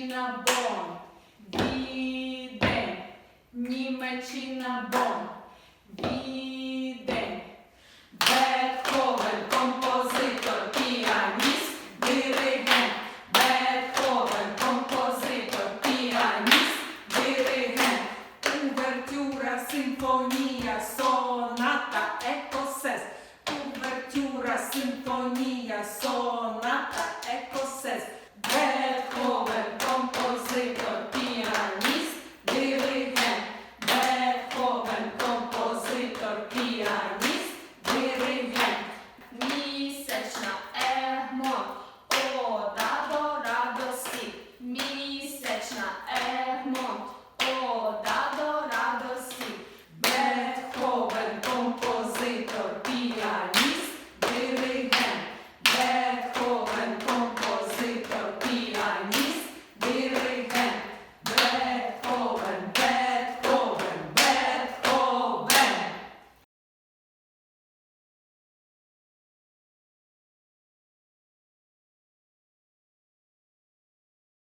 Німеччина бон. Відень. Німеччина бон. Відень. Бетховен, композитор, піаніст, диригент. Бетховен, композитор, піаніст, диригент. Увертюра, симфонія, соната, екосес. Увертюра, симфонія, соната.